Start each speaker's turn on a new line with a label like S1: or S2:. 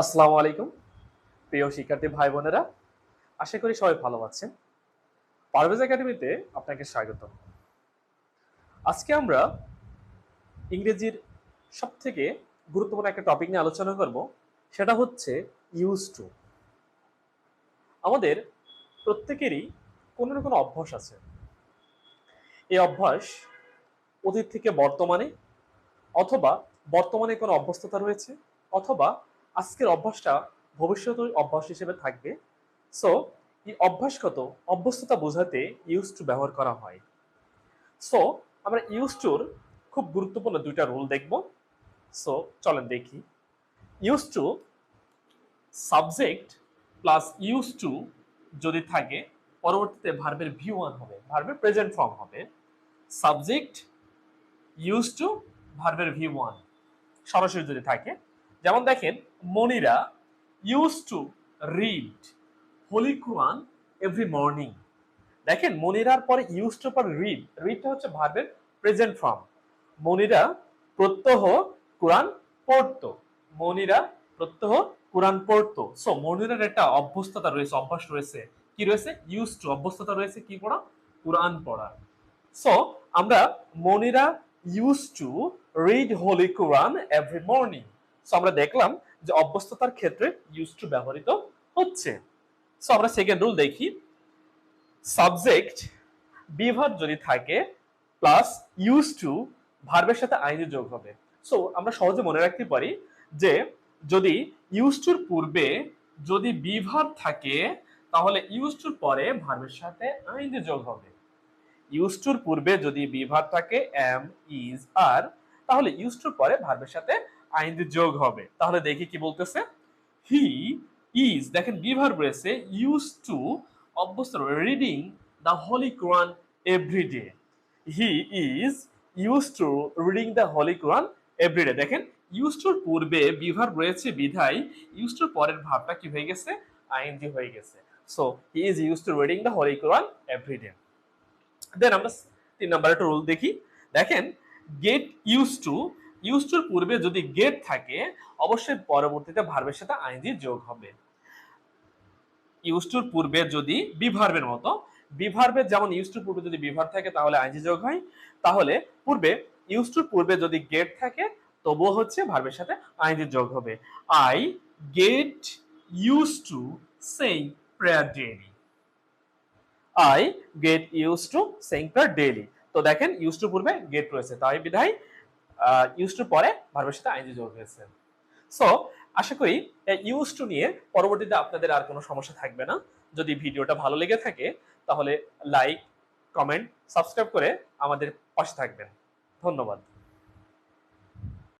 S1: আসসালামু আলাইকুম। প্রিয় শিক্ষার্থী ভাই বোনেরা আশা করি সবাই ভালো আছেন। পারভেজ একাডেমিতে আপনাকে স্বাগত আজকে আমরা ইংরেজির সব থেকে গুরুত্বপূর্ণ একটা টপিক নিয়ে আলোচনা করব, সেটা হচ্ছে ইউজ টু আমাদের প্রত্যেকেরই কোনো না কোনো অভ্যাস আছে। এই অভ্যাস অতীত থেকে বর্তমানে অথবা বর্তমানে কোনো অভ্যস্ততা রয়েছে, অথবা আজকের অভ্যাসটা ভবিষ্যতের অভ্যাস হিসেবে থাকবে। সো এই অভ্যাসগত অভ্যস্ততা বোঝাতে ইউজ টু ব্যবহার করা হয়। সো আমরা ইউজ টুর খুব গুরুত্বপূর্ণ দুইটা রুল দেখব। সো চলেন দেখি। Used to subject plus used to যদি থাকে, পরবর্তীতে ভার্বের ভি ওয়ান হবে ভার্বের প্রেজেন্ট ফর্ম হবে। সাবজেক্ট ইউজ টু ভার্বের ভি ওয়ান সরাসরি যদি থাকে যেমন দেখেন, Monira used to read holy Quran every morning দেখেন, মনিরার পরে ইউজ টু পর রিড রিডটা হচ্ছে ভার্বের প্রেজেন্ট ফর্ম মনিরা প্রত্যহ কোরআন পড়তো। মনিরা প্রত্যহ কোরআন পড়তো। সো মনিরার একটা অভ্যস্ততা রয়েছে, অভ্যাস রয়েছে। কি রয়েছে? ইউজ টু অভ্যস্ততা রয়েছে, কি পড়া? কোরআন পড়া। সো আমরা Monira used to read holy Quran every morning so আমরা দেখলাম যে অভ্যস্ততার ক্ষেত্রে ইউজ টু ব্যবহৃত হচ্ছে। সো আমরা সেকেন্ড রুল দেখি। সাবজেক্ট বিভার যদি থাকে প্লাস ইউজ টু ভার্বের সাথে আইনি যোগ হবে। সো আমরা সহজে মনে রাখতে পারি যে যদি ইউজ টুর পূর্বে যদি বিভার থাকে, তাহলে ইউজ টুর পরে ভার্বের সাথে আইনি যোগ হবে। ইউজ টুর পূর্বে যদি বিভার থাকে এম ইজ আর তাহলে ইউজ টুর পরে ভার্বের সাথে আইনদি যোগ হবে। তাহলে দেখি কি বলতেছে? হি ইজ দেখেন বিভার রয়েছে ইউজ টু অভ্যস্ত reading the holy Quran every day he is used to reading the holy Quran everyday দেখেন ইউজ টুর পূর্বে বিভার রয়েছে বিধায় টুর পরের ভাবটা কি হয়ে গেছে? আইনজি হয়ে গেছে। So he is used to reading the holy Quran everyday then আমরা তিন নাম্বার একটা রুল দেখি। দেখেন গেট ইউজ টু ইউজ টুর পূর্বে যদি গেট থাকে, অবশ্যই পরবর্তীতে ভার্বের সাথে আইনজি যোগ হবে। ইউজ টুর পূর্বে যদি বিভার্বের মতো, বিভার্বের যেমন ইউজ টুর পূর্বে যদি বিভার থাকে, তাহলে আইনজি যোগ হয়। তাহলে পূর্বে ইউজ টুর পূর্বে যদি গেট থাকে, তবুও হচ্ছে ভার্বের সাথে আইনজি যোগ হবে। I get used to saying prayer daily I get used to saying prayer daily তো দেখেন ইউজ টু পূর্বে গেট রয়েছে। তাই বিধায় ইউজ টু পরে ভার্বের সাথে আইনজি যোগ হয়েছে। সো আশা করি ইউজ টু নিয়ে পরবর্তীতে আপনাদের আর কোনো সমস্যা থাকবে না। যদি ভিডিওটা ভালো লেগে থাকে, তাহলে লাইক কমেন্ট সাবস্ক্রাইব করে আমাদের পাশে থাকবেন। ধন্যবাদ।